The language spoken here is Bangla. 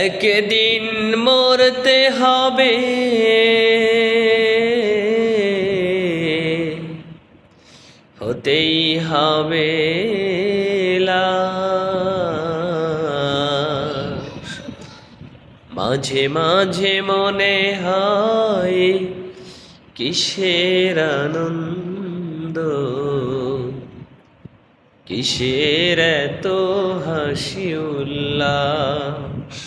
একদিন মরতে হবে হতেই হবে। মাঝে মাঝে মনে হয় কিসের আনন্দ, কিসের এত হাসি উল্লাস